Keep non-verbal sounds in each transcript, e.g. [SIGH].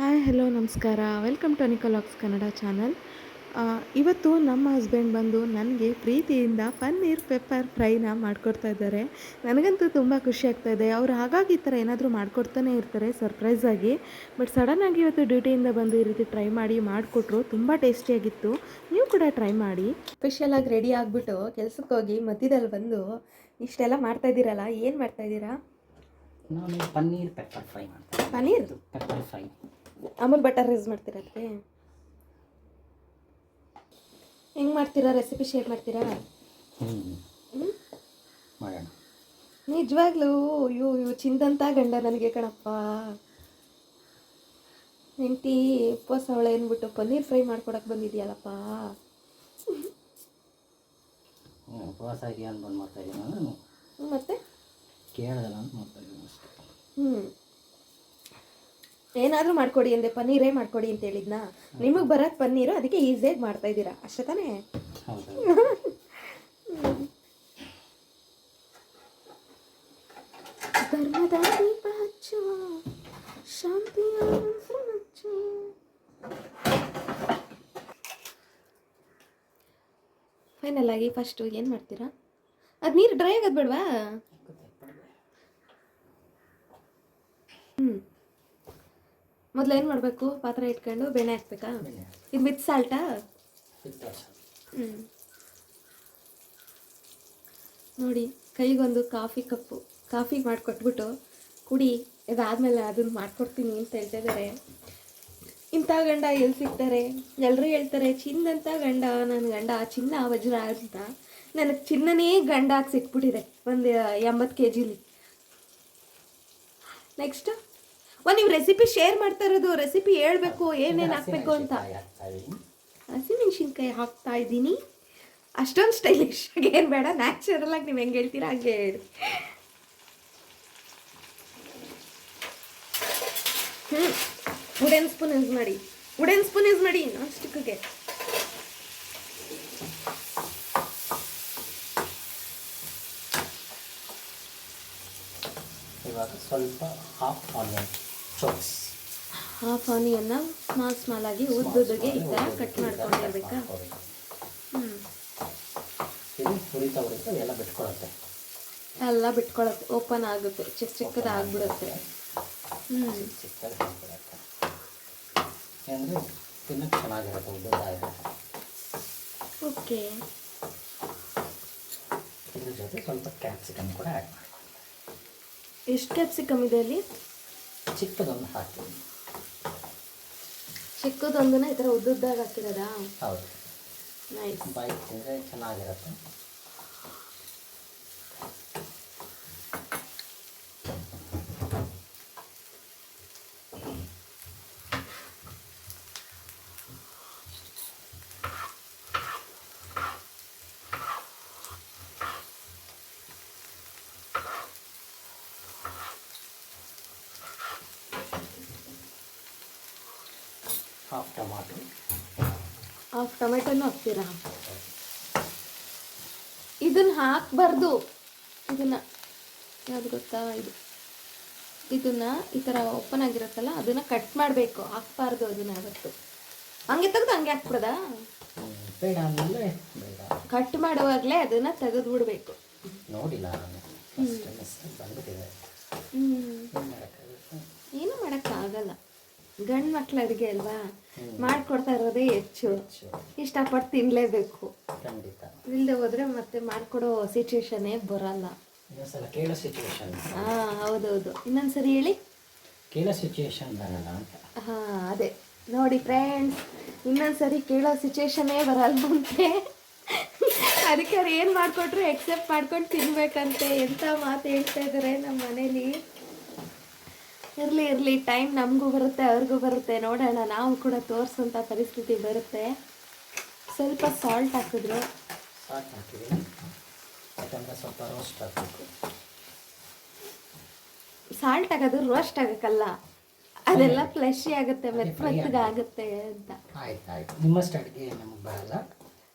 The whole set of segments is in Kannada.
ಹಾಯ್ ಹಲೋ ನಮಸ್ಕಾರ. ವೆಲ್ಕಮ್ ಟು ಅನಿಕಲಾಕ್ಸ್ ಕನ್ನಡ ಚಾನಲ್ ಇವತ್ತು ನಮ್ಮ ಹಸ್ಬೆಂಡ್ ಬಂದು ನನಗೆ ಪ್ರೀತಿಯಿಂದ ಪನ್ನೀರ್ ಪೆಪ್ಪರ್ ಫ್ರೈನ ಮಾಡಿಕೊಡ್ತಾ ಇದ್ದಾರೆ. ನನಗಂತೂ ತುಂಬ ಖುಷಿ ಆಗ್ತಾ ಇದೆ. ಅವ್ರು ಹಾಗಾಗಿ ಈ ಥರ ಏನಾದರೂ ಮಾಡಿಕೊಡ್ತಾನೆ ಇರ್ತಾರೆ ಸರ್ಪ್ರೈಸಾಗಿ ಬಟ್ ಸಡನ್ನಾಗಿ ಇವತ್ತು ಡ್ಯೂಟಿಯಿಂದ ಬಂದು ಈ ರೀತಿ ಟ್ರೈ ಮಾಡಿ ಮಾಡಿಕೊಟ್ರು. ತುಂಬ ಟೇಸ್ಟಿಯಾಗಿತ್ತು ನೀವು ಕೂಡ ಟ್ರೈ ಮಾಡಿ. ಸ್ಪೆಷಲಾಗಿ ರೆಡಿ ಆಗಿಬಿಟ್ಟು ಕೆಲಸಕ್ಕೆ ಹೋಗಿ ಮಧ್ಯದಲ್ಲಿ ಬಂದು ಇಷ್ಟೆಲ್ಲ ಮಾಡ್ತಾ ಇದ್ದೀರಲ್ಲ ಏನು ಮಾಡ್ತಾ ಇದ್ದೀರಾ? ನಾನು ಪನ್ನೀರ್ ಪೆಪ್ಪರ್ ಫ್ರೈ ಮಾಡ್ತೀನಿ paneer? Pepper fry Amul butter rice ಮಾಡ್ತೀರಾ ಅದಕ್ಕೆ ಹೆಂಗೆ ಮಾಡ್ತೀರಾ? ರೆಸಿಪಿ ಶೇರ್ ಮಾಡ್ತೀರಾ? ಮಾಡೋಣ. ನಿಜವಾಗ್ಲೂ ಅಯ್ಯೋ ಇವು ಚಿಂದಂತ ಗಂಡ ನನಗೆ ಕಣಪ್ಪ. ಹೆಂಡತಿ ಉಪವಾಸ ಅವಳೆ ಅಂದ್ಬಿಟ್ಟು ಪನ್ನೀರ್ ಫ್ರೈ ಮಾಡ್ಕೊಡಕ್ಕೆ ಬಂದಿದ್ಯಲ್ಲಪ್ಪ. ಉಪವಾಸ ಇದೆಯಾ ಅನ್ಕೊಂಡು ಮಾಡ್ತಾ ಇದ್ದೀನಿ ಹ್ಮ್, ಮತ್ತೆ? ಕೇಳ್ದಲ್ಲ ಅಂತ ಮಾಡ್ತಾ ಇದ್ದೀನಿ ಅಷ್ಟೇ. ಹ್ಞೂ ಏನಾದರೂ ಮಾಡ್ಕೊಡಿ ಅಂದೆ, ಪನ್ನೀರೇ ಮಾಡ್ಕೊಡಿ ಅಂತ ಹೇಳಿದ್ನಾ. ನಿಮಗೆ ಬರೋದು ಪನ್ನೀರು, ಅದಕ್ಕೆ ಈಸಿಯಾಗಿ ಮಾಡ್ತಾ ಇದ್ದೀರಾ. ಅಷ್ಟೇ ತಾನೇ ಧರ್ಮದ ದೀಪ ಹಚ್ಚು ಶಾಂತಿಯ ಫೈನಲ್ ಆಗಿ ಫಸ್ಟ್ ಏನು ಮಾಡ್ತೀರಾ? ಅದು ನೀರು ಡ್ರೈ ಆಗೋದು ಬೇಡವಾ ಹ್ಞೂ ಮೊದಲು ಏನು ಮಾಡಬೇಕು? ಪಾತ್ರೆ ಇಟ್ಕೊಂಡು ಬೆಣ್ಣೆ ಹಾಕ್ಬೇಕಾ? ಇದು ವಿತ್ ಸಾಲ್ಟಾ ಹ್ಞೂ ನೋಡಿ ಕೈಗೊಂದು ಕಾಫಿ ಕಪ್ಪು ಕಾಫಿ ಮಾಡಿಕೊಟ್ಬಿಟ್ಟು ಕುಡಿ ಇದಾದ್ಮೇಲೆ ಅದನ್ನು ಮಾಡ್ಕೊಡ್ತೀನಿ ಅಂತ ಹೇಳ್ತಾ ಇದ್ದಾರೆ ಇಂಥ ಗಂಡ ಎಲ್ಲಿ ಸಿಗ್ತಾರೆ? ಎಲ್ಲರೂ ಹೇಳ್ತಾರೆ ಚಿನ್ನಂತ ಗಂಡ ನನ್ನ ಗಂಡ ಚಿನ್ನ ವಜ್ರ ಅಂತ. ನನಗೆ ಚಿನ್ನನೇ ಗಂಡ ಹಾಕಿ ಸಿಕ್ಬಿಟ್ಟಿದೆ ಒಂದು ಎಂಬತ್ತು ಕೆ ಜಿಲಿ ನೆಕ್ಸ್ಟ್ ನೀವು ರೆಸಿಪಿ ಶೇರ್ ಮಾಡ್ತಾ ಇರೋದು ರೆಸಿಪಿ ಹೇಳ್ಬೇಕು ಏನೇನು ಹಾಕ್ಬೇಕು ಅಂತ. ಹಸಿಮೆಣಸಿನ್ಕಾಯಿ ಹಾಕ್ತಾ ಇದ್ದೀನಿ ಅಷ್ಟೊಂದು ಸ್ಟೈಲಿಶ್ ಆಗಿ ಏನು ಬೇಡ ನ್ಯಾಚುರಲ್ ಆಗಿ ನೀವು ಹೆಂಗೆ ಹೇಳ್ತೀರಾ ಹಾಗೆ ಹೇಳಿ. ಹ್ಞೂ ವುಡೆನ್ ಸ್ಪೂನ್ ಯೂಸ್ ಮಾಡಿ. ವುಡೆನ್ ಸ್ಪೂನ್ ಯೂಸ್ ಮಾಡಿ ನಾನ್ ಸ್ಟಿಕ್ಗೆ ಇವಾಗ ಸ್ವಲ್ಪ ಹಾಫ್ ಆನಿಯನ್ ಚೋಕ್ಸ್ ಹಾಫ್ ಆನಿಯನ್ನ ಸ್ಮಾಲ್ ಸ್ಮಾಲ್ ಆಗಿ ಉದ್ದುದ್ದುಗೆ ಈ ಥರ ಕಟ್ ಮಾಡ್ಕೊಂಡಿರ್ಬೇಕಾ ಹ್ಞೂ ಇದು ಹುರಿತಾ ಹುರಿತಾ ಎಲ್ಲ ಬಿಟ್ಕೊಳ್ಳುತ್ತೆ ಎಲ್ಲ ಬಿಟ್ಕೊಳತ್ತೆ. ಓಪನ್ ಆಗುತ್ತೆ. ಚಿಕ್ಕ ಚಿಕ್ಕದು ಆಗ್ಬಿಡುತ್ತೆ ಹ್ಞೂ ಚಿಕ್ಕದಾಗಿ ತಿನ್ನ ಅಂದರೆ ತಿನ್ನಕ್ಕೆ ಚೆನ್ನಾಗಿರುತ್ತೆ ಓಕೆ. ಇದ್ರ ಜೊತೆ ಸ್ವಲ್ಪ ಕ್ಯಾಪ್ಸಿಕಮ್ ಕೂಡ ಆ್ಯಡ್ ಮಾಡಿ ಎಷ್ಟು ಕ್ಯಾಪ್ಸಿಕಮ್ ಇದೆ ಅಲ್ಲಿ? ಚಿಕ್ಕದೊಂದು ಹಾಕ್ತೀನಿ. ಚಿಕ್ಕದೊಂದನ್ನ ಈ ಥರ ಉದ್ದುದ್ದಾಗ ಹಾಕಿರೋದಾ? ಹೌದು. ನೈಸ್ ಬಾಯಿ ತಿಂದರೆ ಚೆನ್ನಾಗಿರುತ್ತೆ ಹಾಫ್ ಟೊಮಾಟೊ. ಹಾಫ್ ಟೊಮೆಟೊನು ಹಾಕ್ತೀರಾ? ಇದನ್ನ ಹಾಕ್ಬಾರ್ದು. ಇದನ್ನ ಯಾವ್ದು ಗೊತ್ತಾ ಇದು? ಇದನ್ನ ಈ ಥರ ಓಪನ್ ಆಗಿರುತ್ತಲ್ಲ ಅದನ್ನ ಕಟ್ ಮಾಡಬೇಕು. ಹಾಕ್ಬಾರ್ದು ಅದನ್ನ ಯಾವತ್ತು. ಹಂಗೆ ತೆಗೆದು ಹಂಗೆ ಹಾಕ್ಬಿಡದಾ? ಬೇಡ ಅಂದಮೇಲೆ ಬೇಡ. ಕಟ್ ಮಾಡುವಾಗಲೇ ಅದನ್ನ ತೆಗೆದು ಬಿಡಬೇಕು. ನೋಡಿಲ್ಲ ನಾನು. ಫಸ್ಟ್ ಮಿಸ್ ಬಂದ್ಬಿಟ್ಟಿದೆ. ಏನು ಮಾಡಕ್ ಆಗಲ್ಲ ಮಾಡೋಕ್ಕಾಗಲ್ಲ. ಗಂಡು ಮಕ್ಳ ಅಡುಗೆ ಅಲ್ವಾ? ಮಾಡಿಕೊಡ್ತಾ ಇರೋದೇ ಹೆಚ್ಚು. ಹೆಚ್ಚು. ಇಷ್ಟಪಟ್ಟು ತಿನ್ನಲೇಬೇಕು ಖಂಡಿತ. ಇಲ್ಲದೆ ಹೋದ್ರೆ ಮತ್ತೆ ಮಾಡ್ಕೊಡೋ ಸಿಚುವೇಶನೇ ಬರಲ್ಲ. ಕೇಳೋ ಸಿಚುವೇಶನ್ ಹಾಂ ಹೌದೌದು. ಇನ್ನೊಂದ್ಸರಿ ಹೇಳಿ. ಕೇಳೋ ಸಿಚುವೇಶನ್ ಬರಲ್ಲ ಅಂತ. ಹಾ ಅದೇ. ನೋಡಿ ಫ್ರೆಂಡ್ಸ್ ಇನ್ನೊಂದ್ಸರಿ ಕೇಳೋ ಸಿಚುವೇಶನ್ನೇ ಬರಲ್ಲ ಅಂತೆ. ಅದಕ್ಕೆ ಅವ್ರು ಏನು ಮಾಡಿಕೊಟ್ರು ಎಕ್ಸೆಪ್ಟ್ ಮಾಡ್ಕೊಂಡು ತಿನ್ಬೇಕಂತೆ. ಎಂಥ ಮಾತು ಹೇಳ್ತಾ ಇದ್ದಾರೆ ನಮ್ಮ ಮನೇಲಿ ಇರಲಿ ಇರಲಿ ಟೈಮ್ ನಮಗೂ ಬರುತ್ತೆ ಅವ್ರಿಗೂ ಬರುತ್ತೆ. ನೋಡೋಣ ನಾವು ಕೂಡ ತೋರಿಸೋಂಥ ಪರಿಸ್ಥಿತಿ ಬರುತ್ತೆ. ಸ್ವಲ್ಪ ಸಾಲ್ಟ್ ಹಾಕಿದ್ರು. ಸಾಲ್ಟ್ ಹಾಕಿದ್ದೀನಿ. ಯಾಕಂದರೆ ಸ್ವಲ್ಪ ರೋಸ್ಟ್ ಹಾಕಬೇಕು ಸಾಲ್ಟ್ ಹಾಕೋದು ರೋಸ್ಟ್ ಆಗಕ್ಕಲ್ಲ. ಅದೆಲ್ಲ ಫ್ಲೆಶಿ ಆಗುತ್ತೆ ಮೆತ್ತ ಮೆತ್ತಗಾಗುತ್ತೆ ಅಂತ. ಆಯ್ತು ಆಯ್ತು. ನಿಮ್ಮಷ್ಟು ಅಡುಗೆ ನಮಗೆ ಬರಲ್ಲ.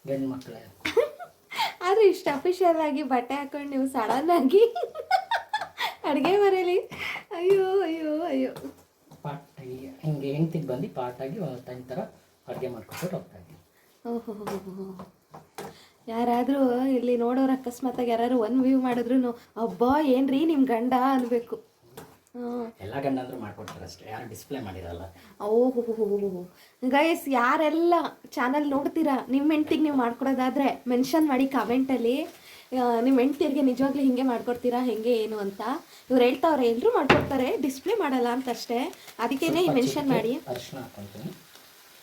ಗಂಡು ಮಕ್ಕಳೇ [LAUGHS] ಆದ್ರೆ ಇಷ್ಟು ಅಫಿಷಿಯಲ್ ಆಗಿ ಬಟ್ಟೆ ಹಾಕೊಂಡು ನೀವು ಸಡನ್ ಆಗಿ [LAUGHS] ಅಡುಗೆ ಮನೇಲಿ ಅಯ್ಯೋ ಅಯ್ಯೋ ಅಯ್ಯೋ. ಈ ಹಿಂಗೆ ಹೆಂಡ್ತಿಗೆ ಬಂದು ಪಾಟಾಗಿ ಟೈಮ್ ಥರ ಅಡುಗೆ ಮಾಡ್ಕೊಟ್ಟು ಹೋಗ್ತಾ ಇದ್ದೀನಿ ಓಹೋ ಯಾರಾದರೂ ಇಲ್ಲಿ ನೋಡೋರು ಅಕಸ್ಮಾತಾಗಿ ಯಾರಾದ್ರು ಒನ್ ವ್ಯೂ ಮಾಡಿದ್ರು ಅಬ್ಬಾ ಏನ್ರಿ ನಿಮ್ಮ ಗಂಡ? ಅನ್ಬೇಕು. ಎಲ್ಲ ಎಲ್ಲ ಗಂಡಂದ್ರು ಮಾಡ್ಕೊಡ್ತಾರೆ ಅಷ್ಟೇ ಯಾರು ಡಿಸ್ಪ್ಲೇ ಮಾಡಿರಲ್ಲ. ಓಹೋ ಗೈಸ್ ಯಾರೆಲ್ಲ ಚಾನಲ್ ನೋಡ್ತೀರಾ ನಿಮ್ಮ ಹೆಂಡ್ತಿಗೆ ನೀವು ಮಾಡ್ಕೊಡೋದಾದ್ರೆ ಮೆನ್ಷನ್ ಮಾಡಿ ಕಮೆಂಟಲ್ಲಿ ನಿಮ್ಮ ಹೆಂಡ್ತಿಯರಿಗೆ ನಿಜವಾಗ್ಲೂ ಹಿಂಗೆ ಮಾಡ್ಕೊಡ್ತೀರಾ ಹೆಂಗೆ ಏನು ಅಂತ. ಇವ್ರು ಹೇಳ್ತಾವ್ರೆ ಎಲ್ಲರೂ ಮಾಡ್ಕೊಡ್ತಾರೆ ಡಿಸ್ಪ್ಲೇ ಮಾಡಲ್ಲ ಅಂತ ಅಷ್ಟೇ. ಅದಕ್ಕೇನೆ ಮೆನ್ಷನ್ ಮಾಡಿ.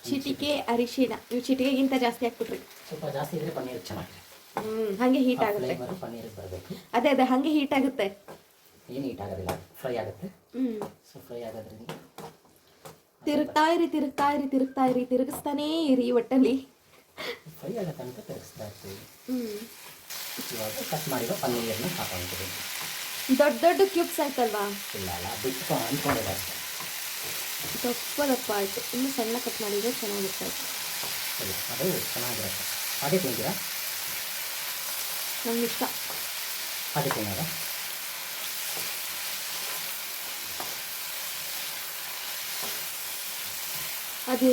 ಚಿಟಿಕೆ ಅರಿಶಿಣ. ನೀವು ಚಿಟಿಕೆಗಿಂತ ಜಾಸ್ತಿ ಹಾಕ್ಬಿಟ್ರಿ. ಸ್ವಲ್ಪ ಜಾಸ್ತಿ ಇದ್ರೆ ಪನ್ನೀರ್ ಚೆನ್ನಾಗಿದೆ ಹ್ಞೂ ಹಾಗೆ ಹೀಟ್ ಆಗುತ್ತೆ. ಬರಬೇಕು. ಅದೇ ಅದೇ ಹಾಗೆ ಹೀಟ್ ಆಗುತ್ತೆ. ಏನು ಹೀಟ್ ಆಗೋದಿಲ್ಲ ಫ್ರೈ ಆಗುತ್ತೆ. ಹ್ಞೂ ಸೊ ಫ್ರೈ ಆಗೋದ್ರಿಂದ ತಿರುಗ್ತಾ ಇರಿ ತಿರುಗ್ತಾ ಇರಿ ತಿರುಗ್ತಾ ಇರಿ ತಿರುಗಿಸ್ತಾನೇ ಇರಿ ಒಟ್ಟಲ್ಲಿ. ಫ್ರೈ ಆಗತ್ತಂತ ತಿರುಗಿಸ್ತಾ ಇರ್ತೀವಿ. ಹ್ಞೂ ಇವಾಗ ಕಟ್ ಮಾಡಿರೋ ಪನ್ನೀರನ್ನ ಹಾಕೊಳ್ತೀವಿ ದೊಡ್ಡ ದೊಡ್ಡ ಕ್ಯೂಬ್ಸ್ ಆಯ್ತಲ್ವಾ? ಇಲ್ಲ ಅಲ್ಲ ಬಿಟ್ಟು ಅಂದ್ಕೊಂಡಿದೆ ಅಷ್ಟೇ. ದಪ್ಪ ದಪ್ಪ ಆಯಿತು. ಇನ್ನು ಸಣ್ಣ ಕಟ್ ಮಾಡಿದ್ರೆ ಚೆನ್ನಾಗಿರ್ತಾಯಿತ್ತು ಇಲ್ಲ ಅದು ಚೆನ್ನಾಗಿರುತ್ತೆ. ಹಾಗೆ ತಿಂತೀರಾ? ನಮ್ಗೆ ಇಷ್ಟ. ಹಾಗೆ ತಿನ್ನೋದ? ಅದು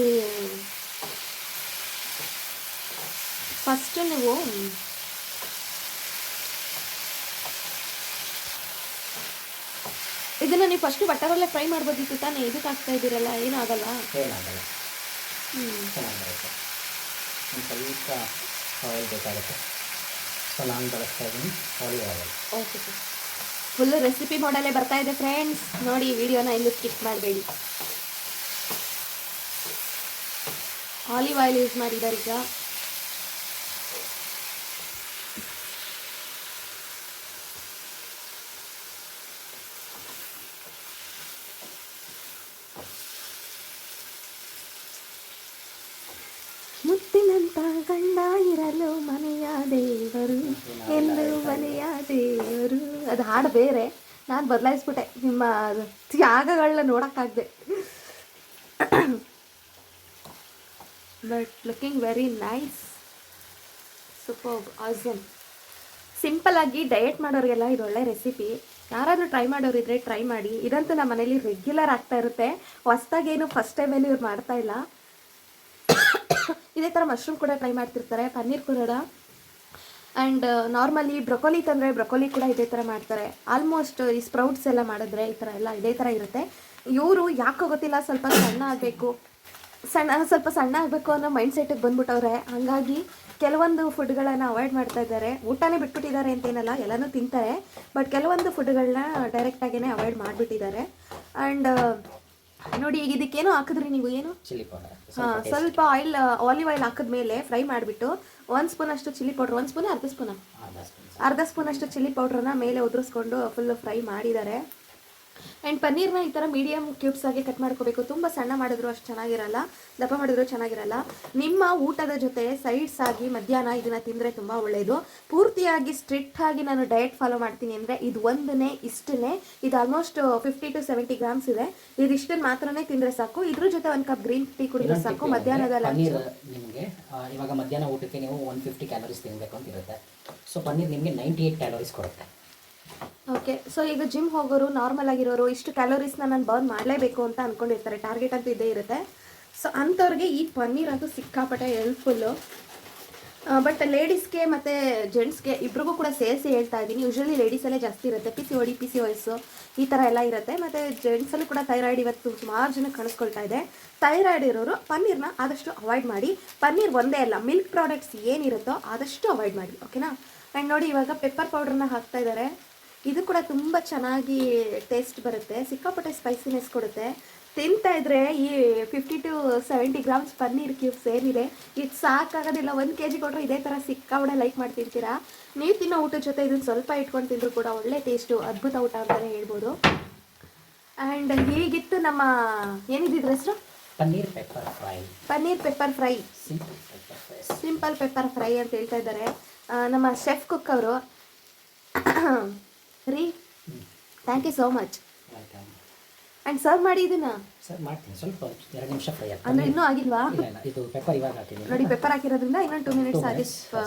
ಫಸ್ಟು ನೀವು ಇದನ್ನು ನೀವು ಫಸ್ಟು ಬಟರಲ್ಲೇ ಫ್ರೈ ಮಾಡ್ಬೋದಿತ್ತು ತಾನೇ? ಇದಕ್ಕೆ ಹಾಕ್ತಾ ಇದ್ದೀರಲ್ಲ ಏನೂ ಆಗಲ್ಲ ಏನಾಗಲ್ಲ. ಹ್ಞೂ ಚೆನ್ನಾಗಿ ಬರುತ್ತೆ ಒಂದು ಸ್ವಲ್ಪ ಆಯಿಲ್ ಬೇಕಾಗುತ್ತೆ. ಸೊ ನಾನು ಬಳಸ್ತಾ ಇದ್ದೀನಿ. Olive oil okay sir full recipe ಮಾಡಲೇ ಬರ್ತಾ ಇದೆ ಫ್ರೆಂಡ್ಸ್ ನೋಡಿ ವಿಡಿಯೋನ ಎಲ್ಲೂ ಸ್ಕಿಪ್ ಮಾಡಬೇಡಿ. ಆಲಿವ್ ಆಯಿಲ್ ಯೂಸ್ ಮಾಡಿದ್ದಾರೆ ಈಗ ಮುತ್ತಿನಂತ ಗಂಡ ಇರಲು ಮನೆಯ ದೇವರು ಎಂದು ಮನೆಯ ದೇವರು. ಅದು ಹಾಡು ಬೇರೆ. ನಾನು ಬದಲಾಯಿಸ್ಬಿಟ್ಟೆ. ನಿಮ್ಮ ತ್ಯಾಗಗಳನ್ನ ನೋಡೋಕ್ಕಾಗದೆ. But looking very nice super awesome simple ಆಗಿ ಡಯಟ್ ಮಾಡೋರಿಗೆಲ್ಲ ಇದು ಒಳ್ಳೆ ರೆಸಿಪಿ ಯಾರಾದರೂ ಟ್ರೈ ಮಾಡೋರಿದ್ರೆ ಟ್ರೈ ಮಾಡಿ. ಇದಂತೂ ನಮ್ಮ ಮನೇಲಿ ರೆಗ್ಯುಲರ್ ಆಗ್ತಾ ಇರುತ್ತೆ. ಹೊಸ್ದಾಗೇನು ಫಸ್ಟ್ ಟೈಮಲ್ಲಿ ಇವ್ರು ಮಾಡ್ತಾ ಇಲ್ಲ. [COUGHS] ಇದೇ ಥರ ಮಶ್ರೂಮ್ ಕೂಡ ಟ್ರೈ ಮಾಡ್ತಿರ್ತಾರೆ. ಪನ್ನೀರ್ ಕೂಡ ಆ್ಯಂಡ್ ನಾರ್ಮಲಿ ಬ್ರೊಕೊಲಿ ತಂದರೆ ಬ್ರೊಕೊಲಿ ಕೂಡ ಇದೇ ಥರ ಮಾಡ್ತಾರೆ. ಆಲ್ಮೋಸ್ಟ್ ಈ ಸ್ಪ್ರೌಟ್ಸ್ ಎಲ್ಲ ಮಾಡಿದ್ರೆ ಈ ಥರ ಎಲ್ಲ ಇದೇ ಥರ ಇರುತ್ತೆ. ಇವರು ಯಾಕೋ ಗೊತ್ತಿಲ್ಲ ಸ್ವಲ್ಪ ಸಣ್ಣ ಆಗಬೇಕು. ಸಣ್ಣ ಸ್ವಲ್ಪ ಸಣ್ಣ ಆಗಬೇಕು ಅನ್ನೋ ಮೈಂಡ್ ಸೆಟ್ಟಿಗೆ ಬಂದ್ಬಿಟ್ಟವ್ರೆ. ಹಾಗಾಗಿ ಕೆಲವೊಂದು ಫುಡ್ಗಳನ್ನು ಅವಾಯ್ಡ್ ಮಾಡ್ತಾ ಇದ್ದಾರೆ. ಊಟನೇ ಬಿಟ್ಬಿಟ್ಟಿದ್ದಾರೆ ಅಂತೇನಲ್ಲ ಎಲ್ಲನೂ ತಿಂತಾರೆ. ಬಟ್ ಕೆಲವೊಂದು ಫುಡ್ಗಳನ್ನ ಡೈರೆಕ್ಟಾಗೇ ಅವಾಯ್ಡ್ ಮಾಡಿಬಿಟ್ಟಿದ್ದಾರೆ. ಆ್ಯಂಡ್ ನೋಡಿ ಈಗ ಇದಕ್ಕೇನು ಹಾಕಿದ್ರಿ ನೀವು ಏನು? ಹಾಂ ಸ್ವಲ್ಪ ಆಯಿಲ್ ಆಲಿವ್ ಆಯಿಲ್ ಹಾಕಿದ್ಮೇಲೆ ಫ್ರೈ ಮಾಡಿಬಿಟ್ಟು ಒಂದು ಸ್ಪೂನ್ ಅಷ್ಟು ಚಿಲ್ಲಿ ಪೌಡ್ರ್ ಒಂದು ಸ್ಪೂನ್ ಅರ್ಧ ಸ್ಪೂನ? ಅರ್ಧ ಸ್ಪೂನ್ ಅಷ್ಟು ಚಿಲ್ಲಿ ಪೌಡ್ರನ್ನ ಮೇಲೆ ಉದುರಿಸ್ಕೊಂಡು ಫುಲ್ ಫ್ರೈ ಮಾಡಿದ್ದಾರೆ. ಆ್ಯಂಡ್ ಪನ್ನೀರ್ನ ಈ ಥರ ಮೀಡಿಯಮ್ ಕ್ಯೂಬ್ಸ್ ಆಗಿ ಕಟ್ ಮಾಡ್ಕೋಬೇಕು. ತುಂಬ ಸಣ್ಣ ಮಾಡಿದ್ರು ಅಷ್ಟು ಚೆನ್ನಾಗಿರಲ್ಲ. ದಪ್ಪ ಮಾಡಿದ್ರು ಚೆನ್ನಾಗಿರಲ್ಲ. ನಿಮ್ಮ ಊಟದ ಜೊತೆ ಸೈಡ್ಸ್ ಆಗಿ ಮಧ್ಯಾಹ್ನ ಇದನ್ನ ತಿಂದರೆ ತುಂಬ ಒಳ್ಳೆಯದು ಪೂರ್ತಿಯಾಗಿ ಸ್ಟ್ರಿಕ್ಟ್ ಆಗಿ ನಾನು ಡಯಟ್ ಫಾಲೋ ಮಾಡ್ತೀನಿ ಅಂದರೆ ಇದು ಒಂದನೇ ಇಷ್ಟನೇ ಇದು almost fifty to seventy grams ಇದೆ. ಇದಿಷ್ಟನ್ನು ಮಾತ್ರನೇ ತಿಂದರೆ ಸಾಕು. ಇದ್ರ ಜೊತೆ ಒಂದು ಕಪ್ ಗ್ರೀನ್ ಟೀ ಕುಡಿದ್ರೆ ಸಾಕು. ಮಧ್ಯಾಹ್ನದ ಲಂಚ್ ನಿಮಗೆ ಇವಾಗ ಮಧ್ಯಾಹ್ನ ಊಟಕ್ಕೆ ನೀವು ಒನ್ ಫಿಫ್ಟಿ ಕ್ಯಾಲೋರೀಸ್ ತಿನ್ನಬೇಕು ಅಂತ ಇರುತ್ತೆ. ಸೊ ಪನ್ನೀರ್ ನಿಮಗೆ ನೈಂಟಿ ಏಟ್ ಕ್ಯಾಲೋರೀಸ್ ಕೊಡುತ್ತೆ. ಓಕೆ ಸೊ ಈಗ ಜಿಮ್ ಹೋಗೋರು ನಾರ್ಮಲ್ ಆಗಿರೋರು, ಇಷ್ಟು ಕ್ಯಾಲೋರೀಸ್ನ ನಾನು ಬರ್ನ್ ಮಾಡಲೇಬೇಕು ಅಂತ ಅಂದ್ಕೊಂಡಿರ್ತಾರೆ ಟಾರ್ಗೆಟ್ ಅಂತೂ ಇದ್ದೇ ಇರುತ್ತೆ. ಸೊ ಅಂಥವ್ರಿಗೆ ಈ ಪನ್ನೀರ್ ಅಂತೂ ಸಿಕ್ಕಾಪಟ್ಟೆ ಹೆಲ್ಪ್ಫುಲ್ಲು ಬಟ್ ಲೇಡೀಸ್ಗೆ ಮತ್ತು ಜೆಂಟ್ಸ್ಗೆ ಇಬ್ರಿಗೂ ಕೂಡ ಸೇರಿಸಿ ಹೇಳ್ತಾ ಇದ್ದೀನಿ. ಯೂಶ್ವಲಿ ಲೇಡೀಸಲ್ಲೇ ಜಾಸ್ತಿ ಇರುತ್ತೆ. P C O D P C ವಯಸ್ಸು ಈ ಥರ ಎಲ್ಲ ಇರುತ್ತೆ. ಮತ್ತು ಜೆಂಟ್ಸಲ್ಲೂ ಕೂಡ ಥೈರಾಯ್ಡ್ ಇವತ್ತು ಸುಮಾರು ಜನ ಕಾಣಿಸ್ಕೊಳ್ತಾ ಇದೆ. ಥೈರಾಯ್ಡ್ ಇರೋರು ಪನ್ನೀರ್ನ ಆದಷ್ಟು ಅವಾಯ್ಡ್ ಮಾಡಿ. ಪನ್ನೀರ್ ಒಂದೇ ಅಲ್ಲ ಮಿಲ್ಕ್ ಪ್ರಾಡಕ್ಟ್ಸ್ ಏನಿರುತ್ತೋ ಆದಷ್ಟು ಅವಾಯ್ಡ್ ಮಾಡಿ. ಓಕೆನಾ ಆ್ಯಂಡ್ ನೋಡಿ ಇವಾಗ ಪೆಪ್ಪರ್ ಪೌಡ್ರನ್ನ ಹಾಕ್ತಾ ಇದ್ದಾರೆ. ಇದು ಕೂಡ ತುಂಬ ಚೆನ್ನಾಗಿ ಟೇಸ್ಟ್ ಬರುತ್ತೆ ಸಿಕ್ಕಾಪಟ್ಟೆ ಸ್ಪೈಸಿನೆಸ್ ಕೊಡುತ್ತೆ. ತಿಂತಾ ಇದ್ರೆ ಈ fifty to seventy grams paneer cubes ಏನಿದೆ ಇದು ಸಾಕಾಗೋದಿಲ್ಲ. ಒಂದು ಕೆ ಜಿ ಕೊಟ್ಟರೆ ಇದೇ ಥರ ಸಿಕ್ಕಾಪಟ್ಟೆ ಲೈಕ್ ಮಾಡ್ತಿರ್ತೀರಾ? ನೀವು ತಿನ್ನೋ ಊಟದ ಜೊತೆ ಇದನ್ನು ಸ್ವಲ್ಪ ಇಟ್ಕೊಂಡು ತಿಂದರೂ ಕೂಡ ಒಳ್ಳೆ ಟೇಸ್ಟು ಅದ್ಭುತ ಊಟ ಅಂತಲೇ ಹೇಳ್ಬೋದು. ಆ್ಯಂಡ್ ಹೀಗಿತ್ತು ನಮ್ಮ ಏನಿದ್ರ ಹೆಸರು? Paneer pepper fry paneer pepper fry simple pepper fry simple pepper fry ಅಂತ ಹೇಳ್ತಾ ಇದ್ದಾರೆ. ನಮ್ಮ ಶೆಫ್ ಕುಕ್ ಅವರು. ರೀ thank you so much and serve ಮಾಡಿ ಇದನ್ನ. ಸರ್ ಮಾಡ್ತೀನಿ ಸ್ವಲ್ಪ ಎರಡು ನಿಮಿಷ ಫ್ರೈ ಅಂದ್ರೆ ಆಗ್ತದೆ ಇನ್ನೂ ಆಗಿಲ್ವಾ? ಇಲ್ಲ ಇಲ್ಲ ಇದು ಪೆಪ್ಪರ್ ಇವಾಗ ಹಾಕಿದ್ದೀನಿ. ನೋಡಿ ಪೆಪ್ಪರ್ ಹಾಕಿರೋದ್ರಿಂದ ಇನ್ನೊಂದು ಟೂ ಮಿನಿಟ್ಸ್ ಆಗಿ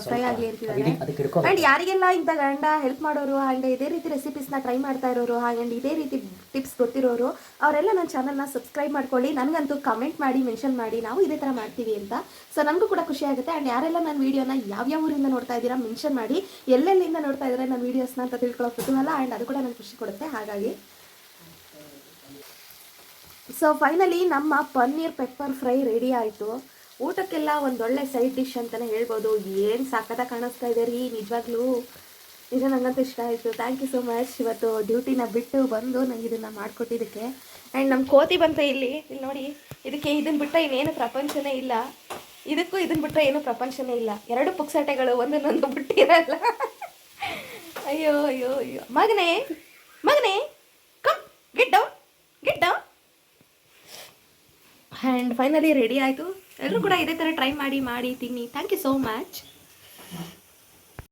ಫ್ರೈ ಆಗಲಿ ಅಂತಿದ್ದಾರೆ. ಅದಕ್ಕೆ ಹಿಡ್ಕೋ ಆ್ಯಂಡ್ ಯಾರಿಗೆಲ್ಲ ಇಂಥ ಗಂಡ ಹೆಲ್ಪ್ ಮಾಡೋರು ಆ್ಯಂಡ್ ಇದೇ ರೀತಿ ರೆಸಿಪೀಸ್ನ ಟ್ರೈ ಮಾಡ್ತಾ ಇರೋರು ಆ್ಯಂಡ್ ಇದೇ ರೀತಿ ಟಿಪ್ಸ್ ಗೊತ್ತಿರೋರು ಅವರೆಲ್ಲ ನನ್ನ ಚಾನಲ್ನ ಸಬ್ಸ್ಕ್ರೈಬ್ ಮಾಡ್ಕೊಳ್ಳಿ. ನನಗಂತೂ ಕಮೆಂಟ್ ಮಾಡಿ ಮೆನ್ಷನ್ ಮಾಡಿ ನಾವು ಇದೇ ಥರ ಮಾಡ್ತೀವಿ ಅಂತ. ಸೊ ನಮಗೂ ಕೂಡ ಖುಷಿ ಆಗುತ್ತೆ. ಆ್ಯಂಡ್ ಯಾರೆಲ್ಲ ನನ್ನ ವೀಡಿಯೋನ ಯಾವ್ಯಾವ ಊರಿಂದ ನೋಡ್ತಾ ಇದ್ದೀರಾ ಮೆನ್ಷನ್ ಮಾಡಿ. ಎಲ್ಲೆಲ್ಲಿಂದ ನೋಡ್ತಾ ಇದ್ದಾರೆ ನನ್ನ ವೀಡಿಯೋಸ್ನ ಅಂತ ತಿಳ್ಕೊಳ್ಳೋ ಕುತೂಹಲ ಆ್ಯಂಡ್ ಅದು ಕೂಡ ನನಗೆ ಖುಷಿ ಕೊಡುತ್ತೆ. ಹಾಗಾಗಿ ಸೊ ಫೈನಲಿ ನಮ್ಮ ಪನ್ನೀರ್ ಪೆಪ್ಪರ್ ಫ್ರೈ ರೆಡಿ ಆಯಿತು. ಊಟಕ್ಕೆಲ್ಲ ಒಂದೊಳ್ಳೆ ಸೈಡ್ ಡಿಶ್ ಅಂತಲೇ ಹೇಳ್ಬೋದು. ಏನು ಸಖತ್ತ ಕಾಣಿಸ್ತಾ ಇದೆ ರೀ? ನಿಜವಾಗ್ಲೂ ಇದು ನನಗಂತೂ ಇಷ್ಟ ಆಯಿತು. ಥ್ಯಾಂಕ್ ಯು ಸೊ ಮಚ್ ಇವತ್ತು ಡ್ಯೂಟಿನ ಬಿಟ್ಟು ಬಂದು ನಂಗೆ ಇದನ್ನು ಮಾಡಿಕೊಟ್ಟಿದ್ದಕ್ಕೆ. ಆ್ಯಂಡ್ ನಮ್ಮ ಕೋತಿ ಬಂತ ಇಲ್ಲಿ. ಇಲ್ಲಿ ನೋಡಿ, ಇದಕ್ಕೆ ಇದನ್ನು ಬಿಟ್ಟರೆ ಇನ್ನೇನು ಪ್ರಪಂಚನೇ ಇಲ್ಲ. ಇದಕ್ಕೂ ಇದನ್ನು ಬಿಟ್ಟರೆ ಏನು ಪ್ರಪಂಚನೇ ಇಲ್ಲ. ಎರಡು ಪುಕ್ಸಟೆಗಳು ಒಂದನ್ನೊಂದು ಬಿಟ್ಟಿರಲ್ಲ. [LAUGHS] ಅಯ್ಯೋ ಅಯ್ಯೋ ಅಯ್ಯೋ. ಮಗನೇ ಮಗನೇ. ಆ್ಯಂಡ್ ಫೈನಲಿ ರೆಡಿ ಆಯಿತು. ಎಲ್ಲರೂ ಕೂಡ ಇದೇ ಥರ ಟ್ರೈ ಮಾಡಿ ಮಾಡಿ, ತಿನ್ನಿ. Thank you so much